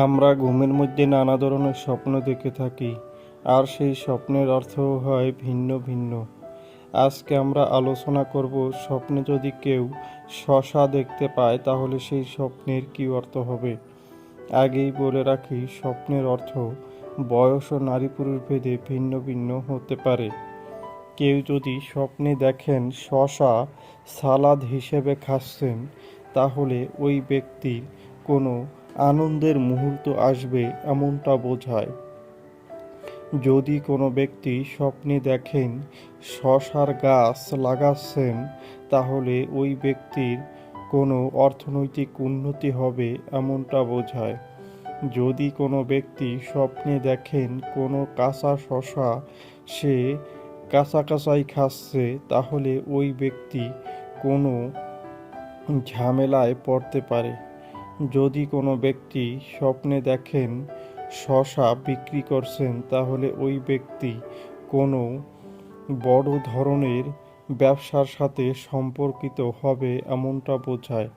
আমরা ঘুমের মধ্যে নানা ধরনের স্বপ্ন দেখে থাকি, আর সেই স্বপ্নের অর্থ হয় ভিন্ন ভিন্ন। আজকে আমরা আলোচনা করব স্বপ্নে যদি কেউ শশা দেখতে পায়, তাহলে সেই স্বপ্নের কী অর্থ হবে? আগেই বলে রাখি, স্বপ্নের অর্থ বয়স ও নারী পুরুষ ভেদে ভিন্ন ভিন্ন হতে পারে। কেউ যদি স্বপ্নে দেখেন শশা সালাদ হিসেবে খাচ্ছেন, তাহলে ওই ব্যক্তির কোনো আনন্দের মুহূর্ত আসবে এমনটা বোঝায়। যদি কোনো ব্যক্তি স্বপ্নে দেখেন শশার গাছ লাগাচ্ছেন, তাহলে ওই ব্যক্তির কোনো অর্থনৈতিক উন্নতি হবে এমনটা বোঝায়। যদি কোনো ব্যক্তি স্বপ্নে দেখেন কোনো কাঁচা শশা সে কাঁচা কাঁচাই খাচ্ছে, তাহলে ওই ব্যক্তি কোনো ঝামেলায় পড়তে পারে। যদি কোনো ব্যক্তি স্বপ্নে দেখেন, শশা বিক্রি করছেন, তাহলে ওই ব্যক্তি কোনো বড় ধরনের ব্যবসার সাথে সম্পর্কিত হবে এমনটা বোঝায়।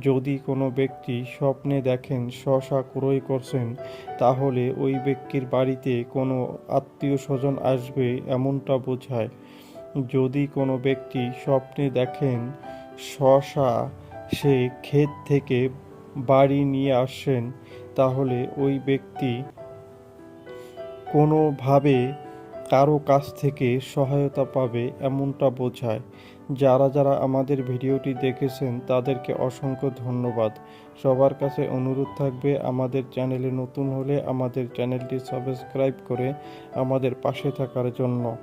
যদি কোনো ব্যক্তি স্বপ্নে দেখেন, শশা ক্রয় করছেন, তাহলে ওই ব্যক্তির বাড়িতে কোনো আত্মীয় স্বজন আসবে এমনটা বোঝায়। যদি কোনো ব্যক্তি স্বপ্নে দেখেন, শশা সে ক্ষেত থেকে বাড়ি নিয়ে আসেন, তাহলে ওই ব্যক্তি কোনোভাবে কারও কাছ থেকে সহায়তা পাবে এমনটা বোঝায়। যারা যারা আমাদের ভিডিওটি দেখেছেন, তাদেরকে অসংখ্য ধন্যবাদ। সবার কাছে অনুরোধ থাকবে, আমাদের চ্যানেলে নতুন হলে আমাদের চ্যানেলটি সাবস্ক্রাইব করে আমাদের পাশে থাকার জন্য।